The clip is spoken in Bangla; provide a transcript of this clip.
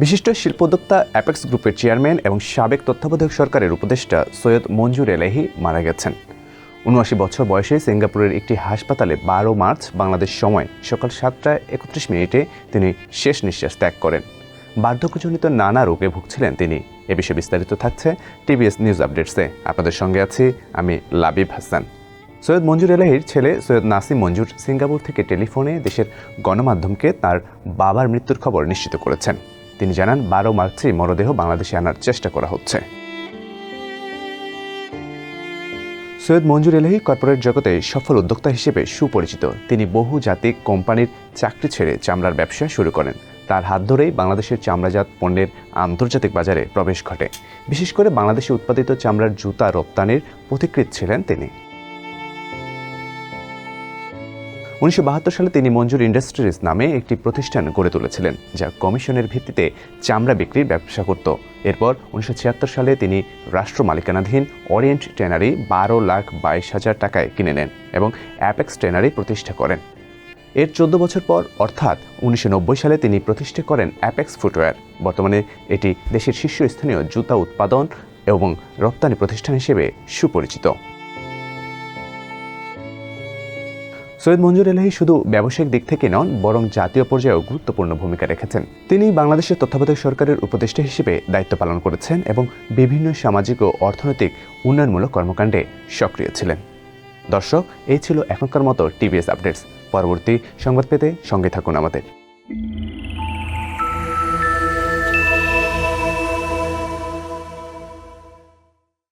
বিশিষ্ট শিল্পোদ্যোক্তা অ্যাপেক্স গ্রুপের চেয়ারম্যান এবং সাবেক তত্ত্বাবধায়ক সরকারের উপদেষ্টা সৈয়দ মঞ্জুর এলাহি মারা গেছেন। উনআশি বছর বয়সে সিঙ্গাপুরের একটি হাসপাতালে বারো মার্চ বাংলাদেশ সময় সকাল সাতটায় একত্রিশ মিনিটে তিনি শেষ নিঃশ্বাস ত্যাগ করেন। বার্ধক্যজনিত নানা রোগে ভুগছিলেন তিনি। এ বিষয়ে বিস্তারিত থাকছে টিভিএস নিউজ আপডেটসে। আপনাদের সঙ্গে আছি আমি লাবিব হাসান। সৈয়দ মঞ্জুর এলাহির ছেলে সৈয়দ নাসিম মঞ্জুর সিঙ্গাপুর থেকে টেলিফোনে দেশের গণমাধ্যমকে তার বাবার মৃত্যুর খবর নিশ্চিত করেছেন। তিনি জানান, বারো মার্চেই মরদেহ বাংলাদেশে আনার চেষ্টা করা হচ্ছে। সৈয়দ মঞ্জুর এলাহি কর্পোরেট জগতে সফল উদ্যোক্তা হিসেবে সুপরিচিত। তিনি বহু জাতিক কোম্পানির চাকরি ছেড়ে চামড়ার ব্যবসা শুরু করেন। তার হাত ধরেই বাংলাদেশের চামড়াজাত পণ্যের আন্তর্জাতিক বাজারে প্রবেশ ঘটে। বিশেষ করে বাংলাদেশে উৎপাদিত চামড়ার জুতা রপ্তানির পথিকৃৎ ছিলেন তিনি। উনিশশো বাহাত্তর সালে তিনি মঞ্জুর ইন্ডাস্ট্রিজ নামে একটি প্রতিষ্ঠান গড়ে তুলেছিলেন, যা কমিশনের ভিত্তিতে চামড়া বিক্রির ব্যবসা করত। এরপর উনিশশো ছিয়াত্তর সালে তিনি রাষ্ট্র মালিকানাধীন ওরিয়েন্ট ট্যানারি বারো লাখ বাইশ হাজার টাকায় কিনে নেন এবং অ্যাপেক্স ট্যানারি প্রতিষ্ঠা করেন। এর চোদ্দ বছর পর, অর্থাৎ উনিশশো নব্বই সালে তিনি প্রতিষ্ঠা করেন অ্যাপেক্স ফুটওয়্যার। বর্তমানে এটি দেশের শীর্ষস্থানীয় জুতা উৎপাদন এবং রপ্তানি প্রতিষ্ঠান হিসেবে সুপরিচিত। সৈয়দ মঞ্জুর এলাহি শুধু ব্যবসায়িক দিক থেকে নন, বরং জাতীয় পর্যায়েও গুরুত্বপূর্ণ ভূমিকা রেখেছেন। তিনি বাংলাদেশের তত্ত্বাবধায়ক সরকারের উপদেষ্টা হিসেবে দায়িত্ব পালন করেছেন এবং বিভিন্ন সামাজিক ও অর্থনৈতিক উন্নয়নমূলক কর্মকাণ্ডে সক্রিয় ছিলেন। দর্শক, এই ছিল এখনকার মতো টিভিএস আপডেটস। পরবর্তী সংবাদ পেতে সঙ্গে থাকুন আমাদের।